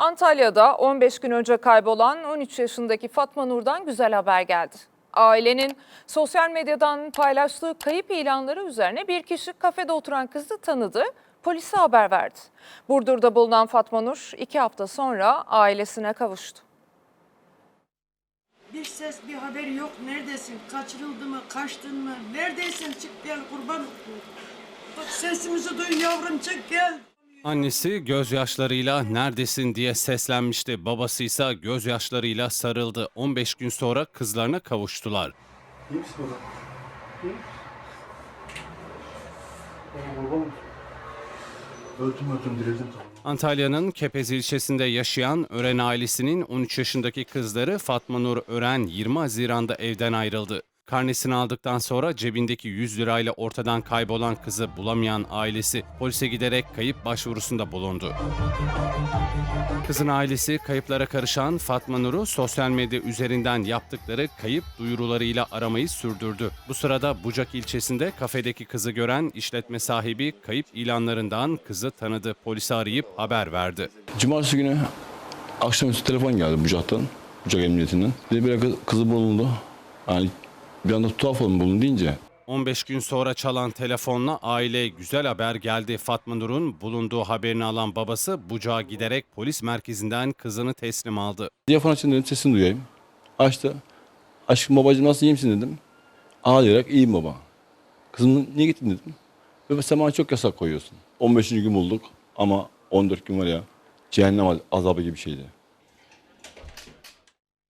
Antalya'da 15 gün önce kaybolan 13 yaşındaki Fatma Nur'dan güzel haber geldi. Ailenin sosyal medyadan paylaştığı kayıp ilanları üzerine bir kişi kafede oturan kızı tanıdı, polise haber verdi. Burdur'da bulunan Fatma Nur iki hafta sonra ailesine kavuştu. Bir ses bir haber yok. Neredesin? Kaçırıldı mı? Kaçtın mı? Neredesin? Çık gel kurban. Sesimizi duy yavrum çık gel. Annesi gözyaşlarıyla neredesin diye seslenmişti. Babası ise gözyaşlarıyla sarıldı. 15 gün sonra kızlarına kavuştular. İyi misin baba? İyi Baba babam. Öldüm öldüm dirildim tamam. Antalya'nın Kepez ilçesinde yaşayan Ören ailesinin 13 yaşındaki kızları Fatma Nur Ören 20 Haziran'da evden ayrıldı. Karnesini aldıktan sonra cebindeki 100 lirayla ortadan kaybolan kızı bulamayan ailesi polise giderek kayıp başvurusunda bulundu. Kızın ailesi kayıplara karışan Fatma Nur'u sosyal medya üzerinden yaptıkları kayıp duyurularıyla aramayı sürdürdü. Bu sırada Bucak ilçesinde kafedeki kızı gören işletme sahibi kayıp ilanlarından kızı tanıdı. Polisi arayıp haber verdi. Cumartesi günü akşamüstü telefon geldi Bucak'tan, Bucak Emniyetinden. Dedi bir kız- kızı bulundu. Yani bir anda tuhaf olun bulundu deyince 15 gün sonra çalan telefonla aileye güzel haber geldi. Fatma Nur'un bulunduğu haberini alan babası Bucak'a giderek polis merkezinden kızını teslim aldı. diyafon açın dedim sesini duyayım. Açtı. Aşkım babacığım nasıl iyi misin dedim. Ağlayarak iyiyim baba. Kızım niye gittin dedim. Ve sen bana çok yasak koyuyorsun. 15. gün bulduk ama 14 gün var ya cehennem azabı gibi bir şeydi.